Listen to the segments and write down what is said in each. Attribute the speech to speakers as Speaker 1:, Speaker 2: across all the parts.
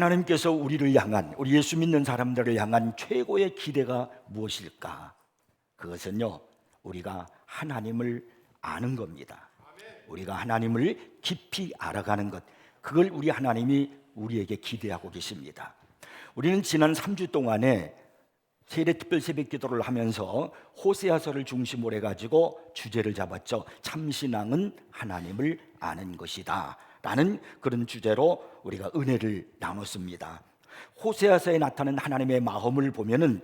Speaker 1: 하나님께서 우리를 향한 우리 예수 믿는 사람들을 향한 최고의 기대가 무엇일까? 그것은요. 우리가 하나님을 아는 겁니다. 우리가 하나님을 깊이 알아가는 것. 그걸 우리 하나님이 우리에게 기대하고 계십니다. 우리는 지난 3주 동안에 세례 특별 새벽 기도를 하면서 호세아서를 중심으로 해 가지고 주제를 잡았죠. 참신앙은 하나님을 아는 것이다. 라는 그런 주제로 우리가 은혜를 나눴습니다. 호세아서에 나타난 하나님의 마음을 보면은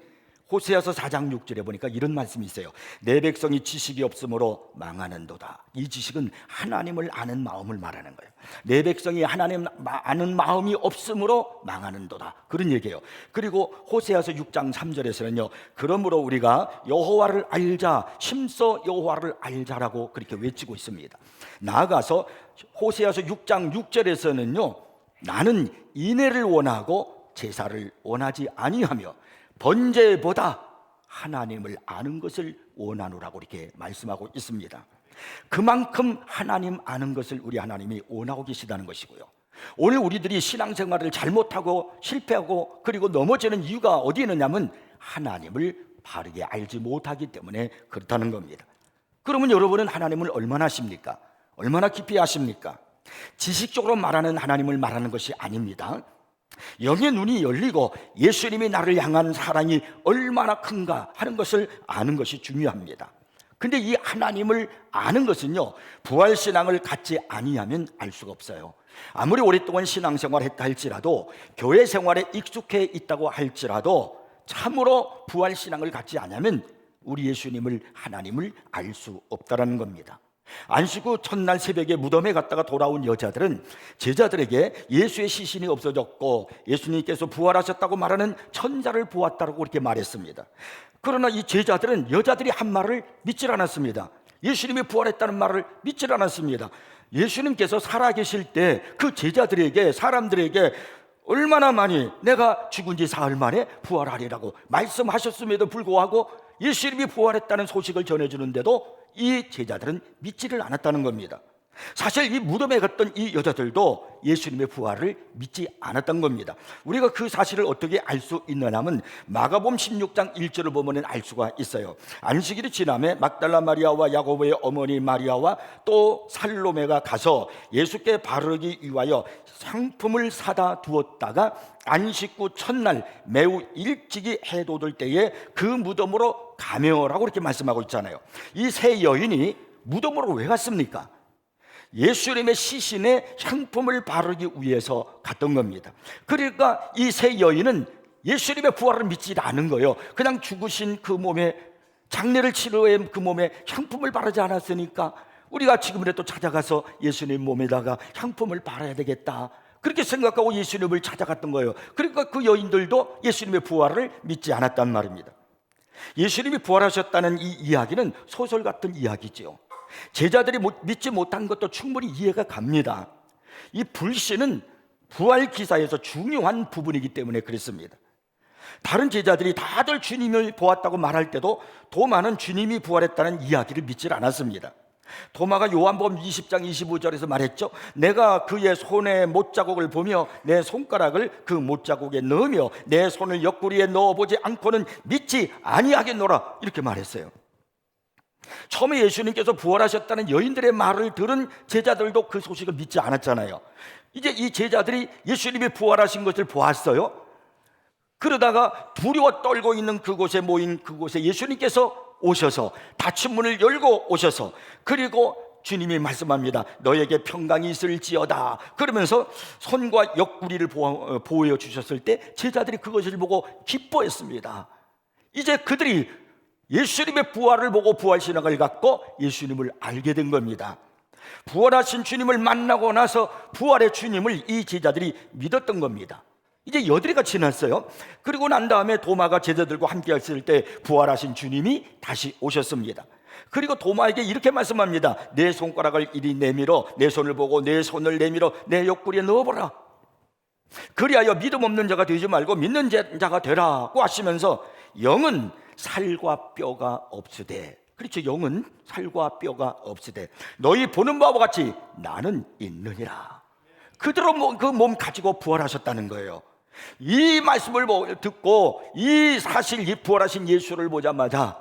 Speaker 1: 호세아서 4장 6절에 보니까 이런 말씀이 있어요. 내 백성이 지식이 없으므로 망하는도다. 이 지식은 하나님을 아는 마음을 말하는 거예요. 내 백성이 하나님 아는 마음이 없으므로 망하는도다. 그런 얘기예요. 그리고 호세아서 6장 3절에서는요. 그러므로 우리가 여호와를 알자, 심서 여호와를 알자라고 그렇게 외치고 있습니다. 나아가서 호세아서 6장 6절에서는요. 나는 인애를 원하고 제사를 원하지 아니하며 번제보다 하나님을 아는 것을 원하노라고 이렇게 말씀하고 있습니다. 그만큼 하나님 아는 것을 우리 하나님이 원하고 계시다는 것이고요. 오늘 우리들이 신앙생활을 잘못하고 실패하고 그리고 넘어지는 이유가 어디 있느냐면 하나님을 바르게 알지 못하기 때문에 그렇다는 겁니다. 그러면 여러분은 하나님을 얼마나 아십니까? 얼마나 깊이 아십니까? 지식적으로 말하는 하나님을 말하는 것이 아닙니다. 영의 눈이 열리고 예수님이 나를 향한 사랑이 얼마나 큰가 하는 것을 아는 것이 중요합니다. 근데 이 하나님을 아는 것은요, 부활신앙을 갖지 아니하면 알 수가 없어요. 아무리 오랫동안 신앙생활 했다 할지라도, 교회 생활에 익숙해 있다고 할지라도, 참으로 부활신앙을 갖지 않으면 우리 예수님을, 하나님을 알 수 없다라는 겁니다. 안식 후 첫날 새벽에 무덤에 갔다가 돌아온 여자들은 제자들에게 예수의 시신이 없어졌고 예수님께서 부활하셨다고 말하는 천자를 보았다고 그렇게 말했습니다. 그러나 이 제자들은 여자들이 한 말을 믿질 않았습니다. 예수님이 부활했다는 말을 믿질 않았습니다. 예수님께서 살아계실 때 그 제자들에게 사람들에게 얼마나 많이 내가 죽은 지 사흘 만에 부활하리라고 말씀하셨음에도 불구하고 예수님이 부활했다는 소식을 전해주는데도 이 제자들은 믿지를 않았다는 겁니다. 사실 이 무덤에 갔던 이 여자들도 예수님의 부활을 믿지 않았던 겁니다. 우리가 그 사실을 어떻게 알 수 있느냐면 마가복음 16장 1절을 보면 알 수가 있어요. 안식일이 지남에 막달라 마리아와 야고보의 어머니 마리아와 또 살로메가 가서 예수께 바르기 위하여 상품을 사다 두었다가 안식 후 첫날 매우 일찍이 해돋을 때에 그 무덤으로 가며라고 이렇게 말씀하고 있잖아요. 이 세 여인이 무덤으로 왜 갔습니까? 예수님의 시신에 향품을 바르기 위해서 갔던 겁니다. 그러니까 이 세 여인은 예수님의 부활을 믿지 않은 거예요. 그냥 죽으신 그 몸에 장례를 치료해 그 몸에 향품을 바르지 않았으니까 우리가 지금이라도 찾아가서 예수님 몸에다가 향품을 바라야 되겠다. 그렇게 생각하고 예수님을 찾아갔던 거예요. 그러니까 그 여인들도 예수님의 부활을 믿지 않았단 말입니다. 예수님이 부활하셨다는 이 이야기는 소설 같은 이야기지요. 제자들이 믿지 못한 것도 충분히 이해가 갑니다. 이 불신은 부활 기사에서 중요한 부분이기 때문에 그렇습니다. 다른 제자들이 다들 주님을 보았다고 말할 때도 도마는 주님이 부활했다는 이야기를 믿질 않았습니다. 도마가 요한복음 20장 25절에서 말했죠. 내가 그의 손에 못자국을 보며 내 손가락을 그 못자국에 넣으며 내 손을 옆구리에 넣어보지 않고는 믿지 아니하겠노라 이렇게 말했어요. 처음에 예수님께서 부활하셨다는 여인들의 말을 들은 제자들도 그 소식을 믿지 않았잖아요. 이제 이 제자들이 예수님이 부활하신 것을 보았어요. 그러다가 두려워 떨고 있는 그곳에 모인 그곳에 예수님께서 오셔서 닫힌 문을 열고 오셔서 그리고 주님이 말씀합니다. 너에게 평강이 있을지어다. 그러면서 손과 옆구리를 어, 보여 주셨을 때 제자들이 그것을 보고 기뻐했습니다. 이제 그들이 예수님의 부활을 보고 부활 신앙을 갖고 예수님을 알게 된 겁니다. 부활하신 주님을 만나고 나서 부활의 주님을 이 제자들이 믿었던 겁니다. 이제 여드리가 지났어요. 그리고 난 다음에 도마가 제자들과 함께 했을 때 부활하신 주님이 다시 오셨습니다. 그리고 도마에게 이렇게 말씀합니다. 내 손가락을 이리 내밀어 내 손을 보고 내 손을 내밀어 내 옆구리에 넣어보라. 그리하여 믿음 없는 자가 되지 말고 믿는 자가 되라고 하시면서 영은 살과 뼈가 없으되 그렇죠 영은 살과 뼈가 없으되 너희 보는 바와 같이 나는 있느니라 그대로 그 몸 가지고 부활하셨다는 거예요. 이 말씀을 보- 듣고 이 사실 이 부활하신 예수를 보자마자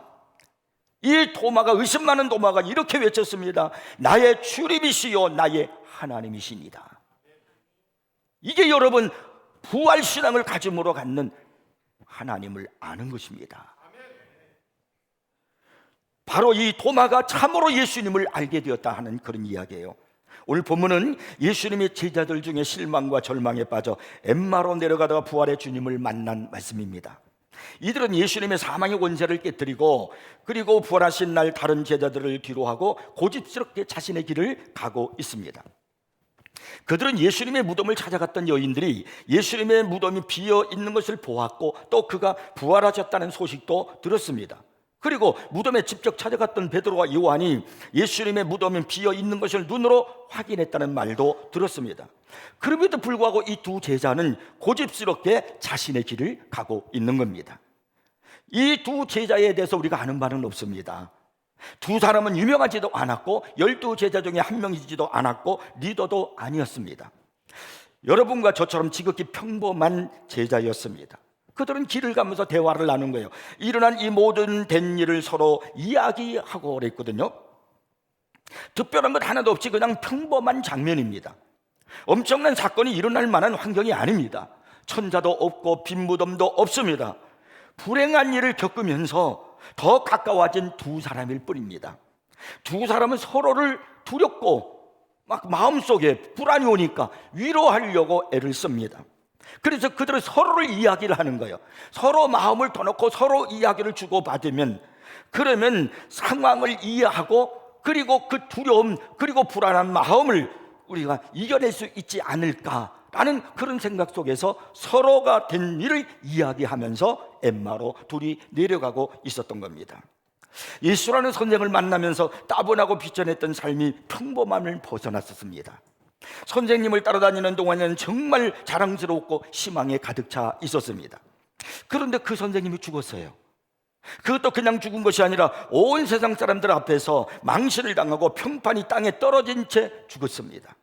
Speaker 1: 이 도마가 의심 많은 도마가 이렇게 외쳤습니다. 나의 출입이시요 나의 하나님이십니다. 이게 여러분 부활 신앙을 가짐으로 갖는 하나님을 아는 것입니다. 바로 이 도마가 참으로 예수님을 알게 되었다 하는 그런 이야기예요. 오늘 본문은 예수님의 제자들 중에 실망과 절망에 빠져 엠마로 내려가다가 부활의 주님을 만난 말씀입니다. 이들은 예수님의 사망의 권세를 깨뜨리고 그리고 부활하신 날 다른 제자들을 뒤로하고 고집스럽게 자신의 길을 가고 있습니다. 그들은 예수님의 무덤을 찾아갔던 여인들이 예수님의 무덤이 비어 있는 것을 보았고 또 그가 부활하셨다는 소식도 들었습니다. 그리고 무덤에 직접 찾아갔던 베드로와 요한이 예수님의 무덤이 비어 있는 것을 눈으로 확인했다는 말도 들었습니다. 그럼에도 불구하고 이 두 제자는 고집스럽게 자신의 길을 가고 있는 겁니다. 이 두 제자에 대해서 우리가 아는 바는 없습니다. 두 사람은 유명하지도 않았고 열두 제자 중에 한 명이지도 않았고 리더도 아니었습니다. 여러분과 저처럼 지극히 평범한 제자였습니다. 그들은 길을 가면서 대화를 나눈 거예요. 일어난 이 모든 된 일을 서로 이야기하고 그랬거든요. 특별한 것 하나도 없이 그냥 평범한 장면입니다. 엄청난 사건이 일어날 만한 환경이 아닙니다. 천자도 없고 빈 무덤도 없습니다. 불행한 일을 겪으면서 더 가까워진 두 사람일 뿐입니다. 두 사람은 서로를 두렵고 막 마음속에 불안이 오니까 위로하려고 애를 씁니다. 그래서 그들은 서로를 이야기를 하는 거예요. 서로 마음을 터놓고 서로 이야기를 주고받으면 그러면 상황을 이해하고 그리고 그 두려움 그리고 불안한 마음을 우리가 이겨낼 수 있지 않을까라는 그런 생각 속에서 서로가 된 일을 이야기하면서 엠마로 둘이 내려가고 있었던 겁니다. 예수라는 선생을 만나면서 따분하고 비천했던 삶이 평범함을 벗어났었습니다. 선생님을 따라다니는 동안에는 정말 자랑스럽고 희망에 가득 차 있었습니다. 그런데 그 선생님이 죽었어요. 그것도 그냥 죽은 것이 아니라 온 세상 사람들 앞에서 망신을 당하고 평판이 땅에 떨어진 채 죽었습니다.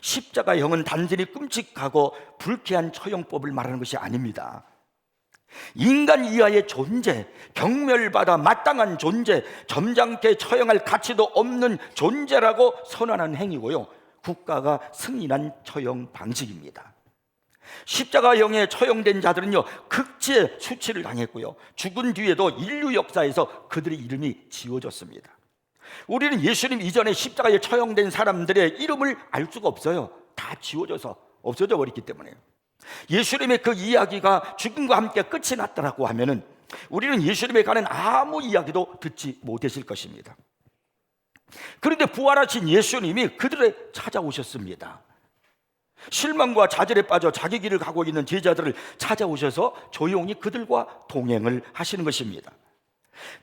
Speaker 1: 십자가형은 단순히 끔찍하고 불쾌한 처형법을 말하는 것이 아닙니다. 인간 이하의 존재, 경멸받아 마땅한 존재, 점잖게 처형할 가치도 없는 존재라고 선언한 행위고요. 국가가 승인한 처형 방식입니다. 십자가형에 처형된 자들은요 극지의 수치를 당했고요 죽은 뒤에도 인류 역사에서 그들의 이름이 지워졌습니다. 우리는 예수님 이전에 십자가에 처형된 사람들의 이름을 알 수가 없어요. 다 지워져서 없어져 버렸기 때문에요. 예수님의 그 이야기가 죽음과 함께 끝이 났다라고 하면은 우리는 예수님에 관한 아무 이야기도 듣지 못했을 것입니다. 그런데 부활하신 예수님이 그들에 찾아오셨습니다. 실망과 좌절에 빠져 자기 길을 가고 있는 제자들을 찾아오셔서 조용히 그들과 동행을 하시는 것입니다.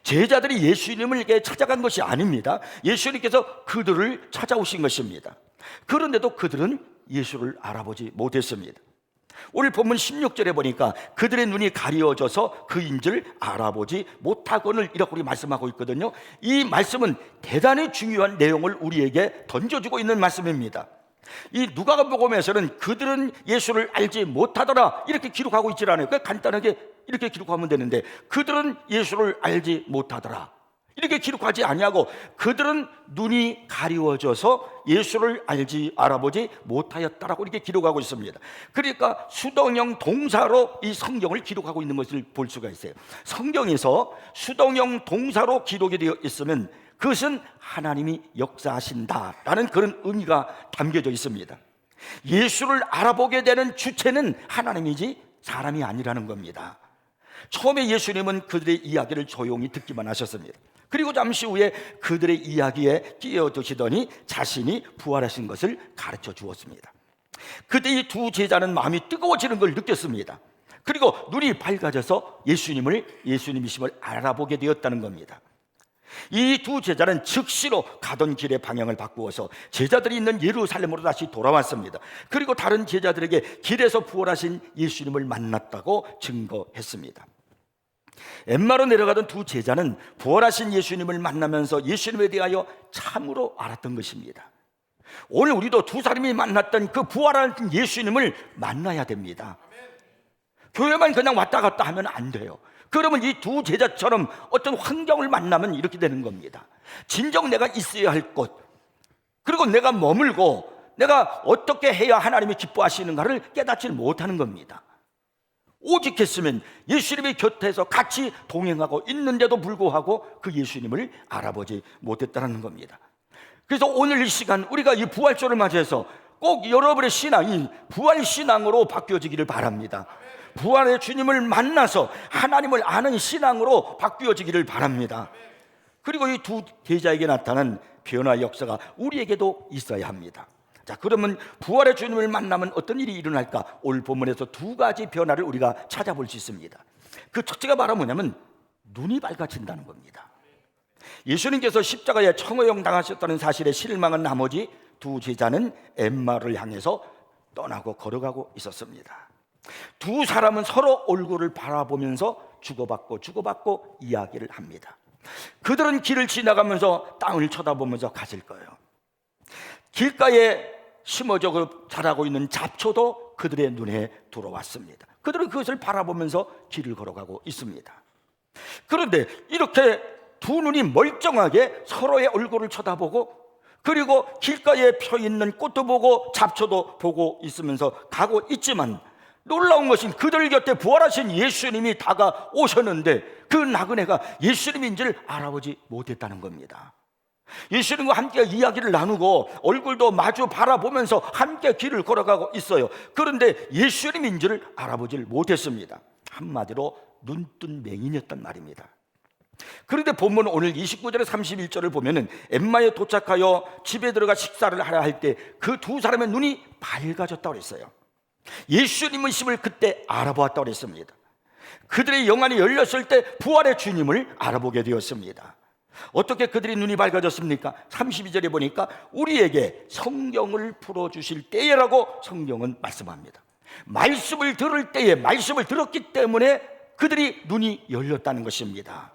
Speaker 1: 제자들이 예수님을 찾아간 것이 아닙니다. 예수님께서 그들을 찾아오신 것입니다. 그런데도 그들은 예수를 알아보지 못했습니다. 오늘 본문 16절에 보니까 그들의 눈이 가리워져서 그인 줄 알아보지 못하거늘 이라고 우리 말씀하고 있거든요. 이 말씀은 대단히 중요한 내용을 우리에게 던져주고 있는 말씀입니다. 이 누가복음에서는 그들은 예수를 알지 못하더라 이렇게 기록하고 있질 않아요. 그 간단하게 이렇게 기록하면 되는데 그들은 예수를 알지 못하더라. 이렇게 기록하지 아니하고 그들은 눈이 가리워져서 예수를 알지 알아보지 못하였다라고 이렇게 기록하고 있습니다. 그러니까 수동형 동사로 이 성경을 기록하고 있는 것을 볼 수가 있어요. 성경에서 수동형 동사로 기록이 되어 있으면 그것은 하나님이 역사하신다라는 그런 의미가 담겨져 있습니다. 예수를 알아보게 되는 주체는 하나님이지 사람이 아니라는 겁니다. 처음에 예수님은 그들의 이야기를 조용히 듣기만 하셨습니다. 그리고 잠시 후에 그들의 이야기에 끼어드시더니 자신이 부활하신 것을 가르쳐 주었습니다. 그때 이 두 제자는 마음이 뜨거워지는 걸 느꼈습니다. 그리고 눈이 밝아져서 예수님을 예수님이심을 알아보게 되었다는 겁니다. 이 두 제자는 즉시로 가던 길의 방향을 바꾸어서 제자들이 있는 예루살렘으로 다시 돌아왔습니다. 그리고 다른 제자들에게 길에서 부활하신 예수님을 만났다고 증거했습니다. 엠마로 내려가던 두 제자는 부활하신 예수님을 만나면서 예수님에 대하여 참으로 알았던 것입니다. 오늘 우리도 두 사람이 만났던 그 부활한 예수님을 만나야 됩니다. 교회만 그냥 왔다 갔다 하면 안 돼요. 그러면 이 두 제자처럼 어떤 환경을 만나면 이렇게 되는 겁니다. 진정 내가 있어야 할 곳, 그리고 내가 머물고 내가 어떻게 해야 하나님이 기뻐하시는가를 깨닫지 못하는 겁니다. 오직 했으면 예수님의 곁에서 같이 동행하고 있는데도 불구하고 그 예수님을 알아보지 못했다는 겁니다. 그래서 오늘 이 시간 우리가 이 부활절을 맞이해서 꼭 여러분의 신앙이 부활 신앙으로 바뀌어지기를 바랍니다. 부활의 주님을 만나서 하나님을 아는 신앙으로 바뀌어지기를 바랍니다. 그리고 이 두 제자에게 나타난 변화 역사가 우리에게도 있어야 합니다. 자, 그러면 부활의 주님을 만나면 어떤 일이 일어날까? 오늘 본문에서 두 가지 변화를 우리가 찾아볼 수 있습니다. 그 첫째가 바로 뭐냐면 눈이 밝아진다는 겁니다. 예수님께서 십자가에 청호용 당하셨다는 사실에 실망한 나머지 두 제자는 엠마를 향해서 떠나고 걸어가고 있었습니다. 두 사람은 서로 얼굴을 바라보면서 주고받고 주고받고 이야기를 합니다. 그들은 길을 지나가면서 땅을 쳐다보면서 갔을 거예요. 길가에 심어져 그 자라고 있는 잡초도 그들의 눈에 들어왔습니다. 그들은 그것을 바라보면서 길을 걸어가고 있습니다. 그런데 이렇게 두 눈이 멀쩡하게 서로의 얼굴을 쳐다보고 그리고 길가에 펴 있는 꽃도 보고 잡초도 보고 있으면서 가고 있지만 놀라운 것은 그들 곁에 부활하신 예수님이 다가오셨는데 그 나그네가 예수님인지를 알아보지 못했다는 겁니다. 예수님과 함께 이야기를 나누고 얼굴도 마주 바라보면서 함께 길을 걸어가고 있어요. 그런데 예수님인지를 알아보질 못했습니다. 한마디로 눈뜬 맹인이었단 말입니다. 그런데 본문 오늘 29절에 31절을 보면은 엠마에 도착하여 집에 들어가 식사를 하려 할 때 그 두 사람의 눈이 밝아졌다고 그랬어요. 예수님의 심을 그때 알아보았다고 그랬습니다. 그들의 영안이 열렸을 때 부활의 주님을 알아보게 되었습니다. 어떻게 그들의 눈이 밝아졌습니까? 32절에 보니까 우리에게 성경을 풀어주실 때에라고 성경은 말씀합니다. 말씀을 들을 때에 말씀을 들었기 때문에 그들이 눈이 열렸다는 것입니다.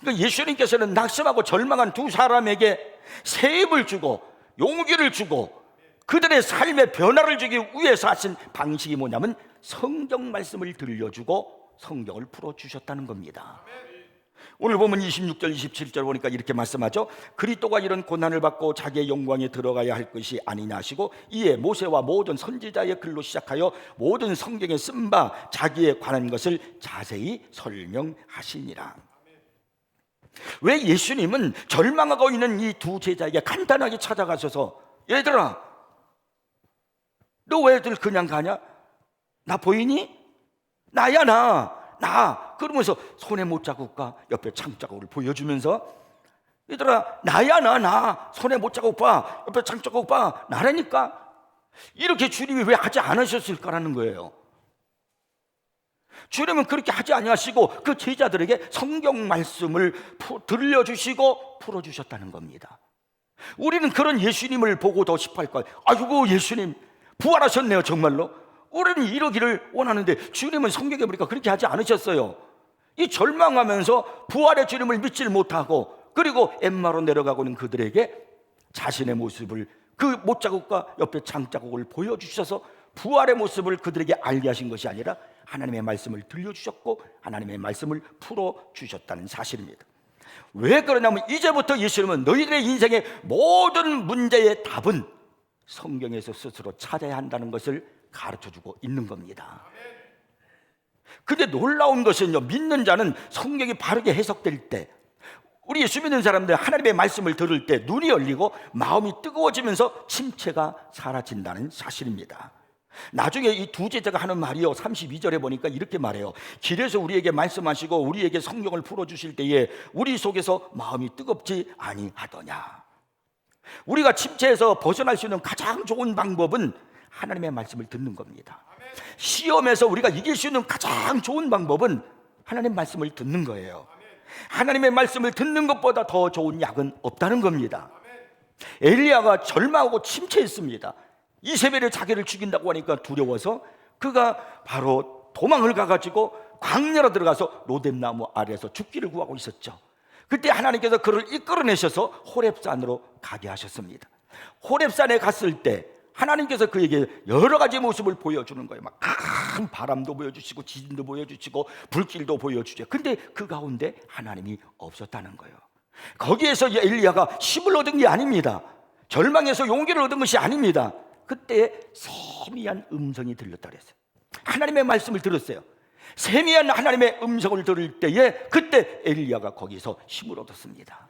Speaker 1: 그러니까 예수님께서는 낙심하고 절망한 두 사람에게 새 입을 주고 용기를 주고 그들의 삶의 변화를 주기 위해서 하신 방식이 뭐냐면 성경 말씀을 들려주고 성경을 풀어주셨다는 겁니다. 오늘 보면 26절, 27절 보니까 이렇게 말씀하죠. 그리스도가 이런 고난을 받고 자기의 영광에 들어가야 할 것이 아니냐 하시고 이에 모세와 모든 선지자의 글로 시작하여 모든 성경에 쓴 바 자기에 관한 것을 자세히 설명하시니라. 왜 예수님은 절망하고 있는 이 두 제자에게 간단하게 찾아가셔서 얘들아 너 왜들 그냥 가냐? 나 보이니? 나야 나. 나. 그러면서 손에 못 자국과 옆에 창자국을 보여주면서 얘들아 나야 나 나. 손에 못 자국 봐. 옆에 창자국 봐. 나라니까. 이렇게 주님이 왜 하지 않으셨을까라는 거예요. 주님은 그렇게 하지 아니하시고 그 제자들에게 성경 말씀을 푸- 들려주시고 풀어주셨다는 겁니다. 우리는 그런 예수님을 보고 더 싶어 할 거예요. 아이고 예수님 부활하셨네요 정말로. 우리는 이러기를 원하는데 주님은 성경에 보니까 그렇게 하지 않으셨어요. 이 절망하면서 부활의 주님을 믿질 못하고 그리고 엠마로 내려가고 있는 그들에게 자신의 모습을 그 못자국과 옆에 장자국을 보여주셔서 부활의 모습을 그들에게 알게 하신 것이 아니라 하나님의 말씀을 들려주셨고 하나님의 말씀을 풀어주셨다는 사실입니다. 왜 그러냐면 이제부터 예수님은 너희들의 인생의 모든 문제의 답은 성경에서 스스로 찾아야 한다는 것을 가르쳐 주고 있는 겁니다. 근데 놀라운 것은요, 믿는 자는 성경이 바르게 해석될 때, 우리 예수 믿는 사람들 하나님의 말씀을 들을 때 눈이 열리고 마음이 뜨거워지면서 침체가 사라진다는 사실입니다. 나중에 이 두 제자가 하는 말이요. 32절에 보니까 이렇게 말해요. 길에서 우리에게 말씀하시고 우리에게 성경을 풀어 주실 때에 우리 속에서 마음이 뜨겁지 아니하더냐. 우리가 침체에서 벗어날 수 있는 가장 좋은 방법은 하나님의 말씀을 듣는 겁니다. 시험에서 우리가 이길 수 있는 가장 좋은 방법은 하나님의 말씀을 듣는 거예요. 하나님의 말씀을 듣는 것보다 더 좋은 약은 없다는 겁니다. 엘리야가 절망하고 침체했습니다. 이세벨이 자기를 죽인다고 하니까 두려워서 그가 바로 도망을 가가지고 광야로 들어가서 로뎀나무 아래에서 죽기를 구하고 있었죠. 그때 하나님께서 그를 이끌어내셔서 호렙산으로 가게 하셨습니다. 호렙산에 갔을 때 하나님께서 그에게 여러 가지 모습을 보여주는 거예요. 막 큰 바람도 보여주시고 지진도 보여주시고 불길도 보여주죠. 근데 그 가운데 하나님이 없었다는 거예요. 거기에서 엘리야가 힘을 얻은 게 아닙니다. 절망에서 용기를 얻은 것이 아닙니다. 그때 세미한 음성이 들렸다 그랬어요. 하나님의 말씀을 들었어요. 세미한 하나님의 음성을 들을 때에 그때 엘리야가 거기서 힘을 얻었습니다.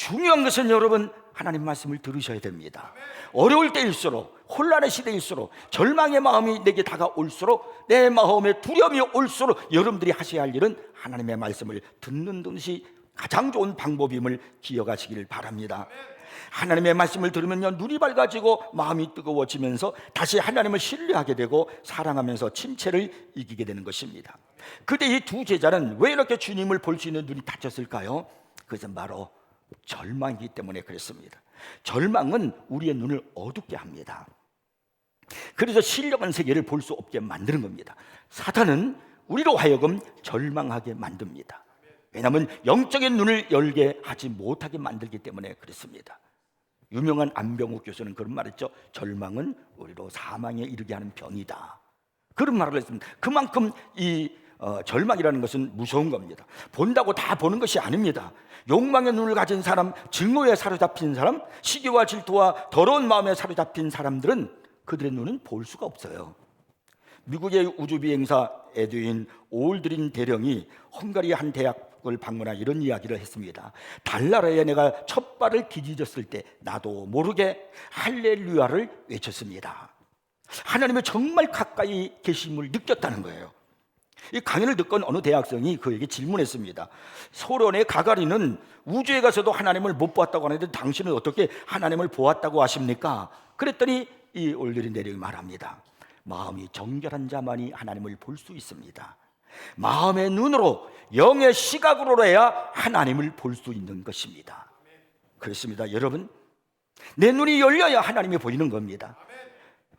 Speaker 1: 중요한 것은 여러분 하나님 말씀을 들으셔야 됩니다. 어려울 때일수록 혼란의 시대일수록 절망의 마음이 내게 다가올수록 내 마음에 두려움이 올수록 여러분들이 하셔야 할 일은 하나님의 말씀을 듣는 것이 가장 좋은 방법임을 기억하시길 바랍니다. 하나님의 말씀을 들으면요 눈이 밝아지고 마음이 뜨거워지면서 다시 하나님을 신뢰하게 되고 사랑하면서 침체를 이기게 되는 것입니다. 그때 이 두 제자는 왜 이렇게 주님을 볼 수 있는 눈이 닫혔을까요? 그것은 바로 절망이기 때문에 그랬습니다. 절망은 우리의 눈을 어둡게 합니다. 그래서 신령한 세계를 볼 수 없게 만드는 겁니다. 사탄은 우리로 하여금 절망하게 만듭니다. 왜냐하면 영적인 눈을 열게 하지 못하게 만들기 때문에 그렇습니다. 유명한 안병욱 교수는 그런 말했죠. 절망은 우리로 사망에 이르게 하는 병이다. 그런 말을 했습니다. 그만큼 이 어, 절망이라는 것은 무서운 겁니다. 본다고 다 보는 것이 아닙니다. 욕망의 눈을 가진 사람, 증오에 사로잡힌 사람, 시기와 질투와 더러운 마음에 사로잡힌 사람들은 그들의 눈은 볼 수가 없어요. 미국의 우주비행사 에드윈 올드린 대령이 헝가리 한 대학을 방문한 이런 이야기를 했습니다. 달나라에 내가 첫 발을 디디졌을 때 나도 모르게 할렐루야를 외쳤습니다. 하나님의 정말 가까이 계심을 느꼈다는 거예요. 이 강연을 듣건 어느 대학생이 그에게 질문했습니다. 소련의 가가리는 우주에 가서도 하나님을 못 보았다고 하는데 당신은 어떻게 하나님을 보았다고 하십니까? 그랬더니 이 올드린 대령이 말합니다. 마음이 정결한 자만이 하나님을 볼 수 있습니다. 마음의 눈으로 영의 시각으로 해야 하나님을 볼 수 있는 것입니다. 그렇습니다. 여러분, 내 눈이 열려야 하나님이 보이는 겁니다.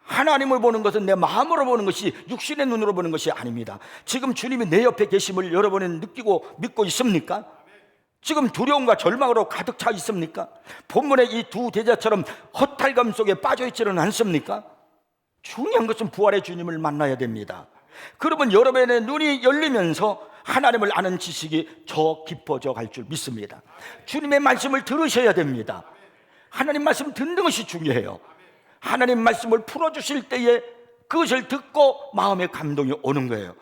Speaker 1: 하나님을 보는 것은 내 마음으로 보는 것이 육신의 눈으로 보는 것이 아닙니다. 지금 주님이 내 옆에 계심을 여러분은 느끼고 믿고 있습니까? 지금 두려움과 절망으로 가득 차 있습니까? 본문의 이 두 대자처럼 허탈감 속에 빠져 있지는 않습니까? 중요한 것은 부활의 주님을 만나야 됩니다. 그러면 여러분의 눈이 열리면서 하나님을 아는 지식이 더 깊어져 갈 줄 믿습니다. 주님의 말씀을 들으셔야 됩니다. 하나님 말씀 듣는 것이 중요해요. 하나님 말씀을 풀어주실 때에 그것을 듣고 마음의 감동이 오는 거예요.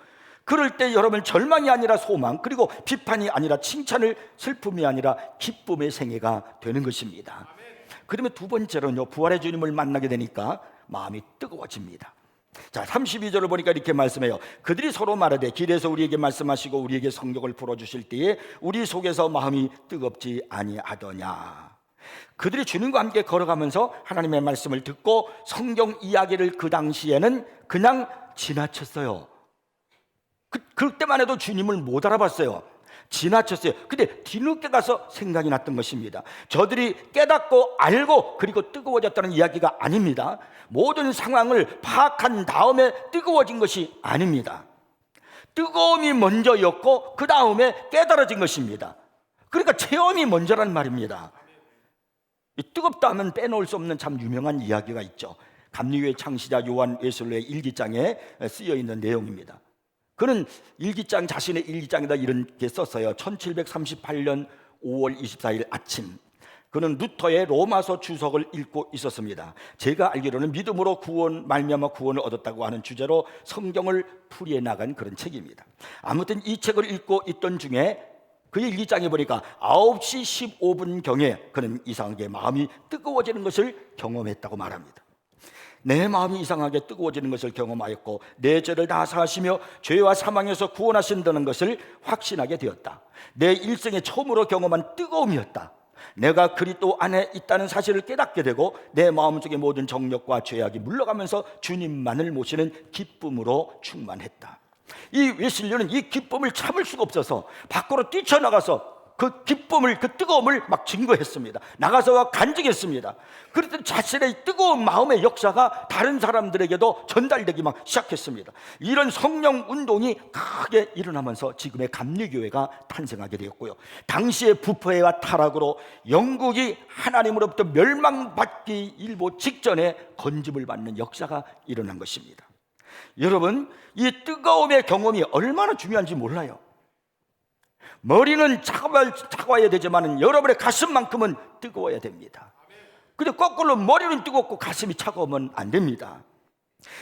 Speaker 1: 그럴 때 여러분 절망이 아니라 소망 그리고 비판이 아니라 칭찬을 슬픔이 아니라 기쁨의 생애가 되는 것입니다. 그러면 두 번째로는요 부활의 주님을 만나게 되니까 마음이 뜨거워집니다. 자 32절을 보니까 이렇게 말씀해요. 그들이 서로 말하되 길에서 우리에게 말씀하시고 우리에게 성경을 풀어 주실 때에 우리 속에서 마음이 뜨겁지 아니하더냐. 그들이 주님과 함께 걸어가면서 하나님의 말씀을 듣고 성경 이야기를 그 당시에는 그냥 지나쳤어요. 그, 그때만 해도 주님을 못 알아봤어요. 지나쳤어요. 근데 뒤늦게 가서 생각이 났던 것입니다. 저들이 깨닫고 알고 그리고 뜨거워졌다는 이야기가 아닙니다. 모든 상황을 파악한 다음에 뜨거워진 것이 아닙니다. 뜨거움이 먼저였고 그 다음에 깨달아진 것입니다. 그러니까 체험이 먼저란 말입니다. 이 뜨겁다 하면 빼놓을 수 없는 참 유명한 이야기가 있죠. 감리교의 창시자 요한 웨슬레의 일기장에 쓰여 있는 내용입니다. 그는 일기장 자신의 일기장에다 이렇게 썼어요. 1738년 5월 24일 아침. 그는 루터의 로마서 주석을 읽고 있었습니다. 제가 알기로는 믿음으로 구원 말미암아 구원을 얻었다고 하는 주제로 성경을 풀이해 나간 그런 책입니다. 아무튼 이 책을 읽고 있던 중에 그의 일기장에 보니까 9시 15분 경에 그는 이상하게 마음이 뜨거워지는 것을 경험했다고 말합니다. 내 마음이 이상하게 뜨거워지는 것을 경험하였고 내 죄를 다 사하시며 죄와 사망에서 구원하신다는 것을 확신하게 되었다. 내 일생에 처음으로 경험한 뜨거움이었다. 내가 그리스도 안에 있다는 사실을 깨닫게 되고 내 마음속의 모든 정력과 죄악이 물러가면서 주님만을 모시는 기쁨으로 충만했다. 이 웨슬리는 이 기쁨을 참을 수가 없어서 밖으로 뛰쳐나가서 그 기쁨을 그 뜨거움을 막 증거했습니다. 나가서 간증했습니다. 그랬더니 자신의 뜨거운 마음의 역사가 다른 사람들에게도 전달되기 막 시작했습니다. 이런 성령 운동이 크게 일어나면서 지금의 감리교회가 탄생하게 되었고요. 당시의 부패와 타락으로 영국이 하나님으로부터 멸망받기 일보 직전에 건집을 받는 역사가 일어난 것입니다. 여러분, 이 뜨거움의 경험이 얼마나 중요한지 몰라요. 머리는 차가워야, 되지만 여러분의 가슴만큼은 뜨거워야 됩니다. 근데 거꾸로 머리는 뜨겁고 가슴이 차가우면 안 됩니다.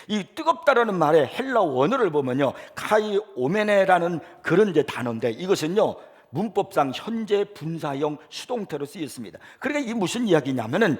Speaker 1: 이 뜨겁다라는 말의 헬라 원어를 보면요. 카이 오메네라는 그런 이제 단어인데 이것은요. 문법상 현재 분사형 수동태로 쓰였습니다. 그러니까 이 무슨 이야기냐면은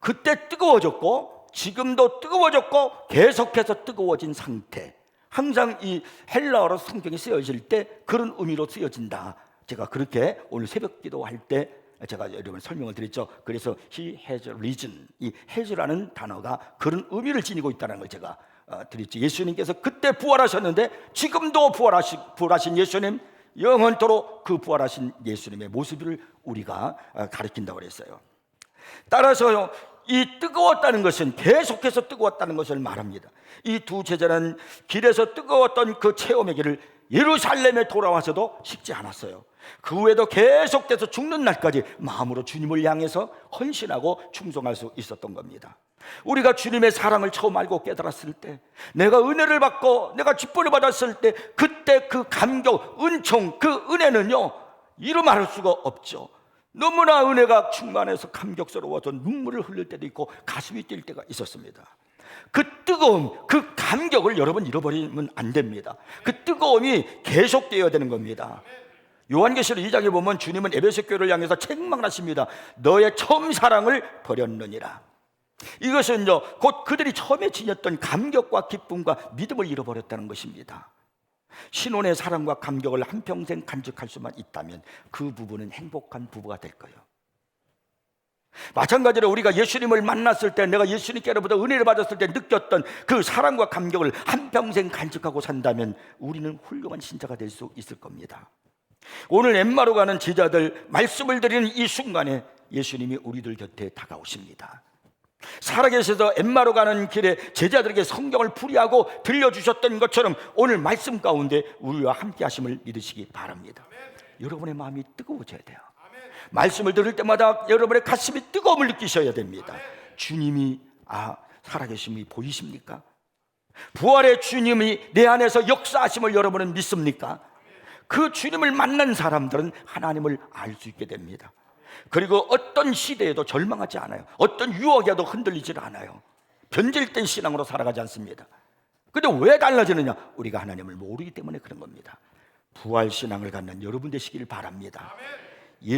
Speaker 1: 그때 뜨거워졌고 지금도 뜨거워졌고 계속해서 뜨거워진 상태. 항상 이 헬라어로 성경이 쓰여질 때 그런 의미로 쓰여진다. 제가 그렇게 오늘 새벽 기도할 때 제가 여러분 설명을 드렸죠. 그래서 he has risen. 이 has라는 단어가 그런 의미를 지니고 있다는 걸 제가 어, 드렸죠. 예수님께서 그때 부활하셨는데 지금도 부활하신, 부활하신 예수님 영원토록 그 부활하신 예수님의 모습을 우리가 어, 가리킨다고 그랬어요. 따라서요, 이 뜨거웠다는 것은 계속해서 뜨거웠다는 것을 말합니다. 이 두 제자는 길에서 뜨거웠던 그 체험의 길을 예루살렘에 돌아와서도 식지 않았어요. 그 후에도 계속돼서 죽는 날까지 마음으로 주님을 향해서 헌신하고 충성할 수 있었던 겁니다. 우리가 주님의 사랑을 처음 알고 깨달았을 때, 내가 은혜를 받고 내가 기쁨을 받았을 때, 그때 그 감격, 은총, 그 은혜는요, 이루 말할 수가 없죠. 너무나 은혜가 충만해서 감격스러워서 눈물을 흘릴 때도 있고 가슴이 뛸 때가 있었습니다. 그 뜨거움, 그 감격을 여러분 잃어버리면 안 됩니다. 그 뜨거움이 계속되어야 되는 겁니다. 요한계시록 2장에 보면 주님은 에베소 교회를 향해서 책망을 하십니다. 너의 처음 사랑을 버렸느니라. 이것은요, 곧 그들이 처음에 지녔던 감격과 기쁨과 믿음을 잃어버렸다는 것입니다. 신혼의 사랑과 감격을 한평생 간직할 수만 있다면 그 부부는 행복한 부부가 될 거예요. 마찬가지로 우리가 예수님을 만났을 때 내가 예수님께로부터 은혜를 받았을 때 느꼈던 그 사랑과 감격을 한평생 간직하고 산다면 우리는 훌륭한 신자가 될 수 있을 겁니다. 오늘 엠마로 가는 제자들 말씀을 드리는 이 순간에 예수님이 우리들 곁에 다가오십니다. 살아계셔서 엠마로 가는 길에 제자들에게 성경을 풀이하고 들려주셨던 것처럼 오늘 말씀 가운데 우리와 함께 하심을 믿으시기 바랍니다. 여러분의 마음이 뜨거워져야 돼요. 말씀을 들을 때마다 여러분의 가슴이 뜨거움을 느끼셔야 됩니다. 주님이 아 살아계심이 보이십니까? 부활의 주님이 내 안에서 역사하심을 여러분은 믿습니까? 그 주님을 만난 사람들은 하나님을 알 수 있게 됩니다. 그리고 어떤 시대에도 절망하지 않아요. 어떤 유혹에도 흔들리지 않아요. 변질된 신앙으로 살아가지 않습니다. 근데 왜 달라지느냐? 우리가 하나님을 모르기 때문에 그런 겁니다. 부활 신앙을 갖는 여러분 되시길 바랍니다.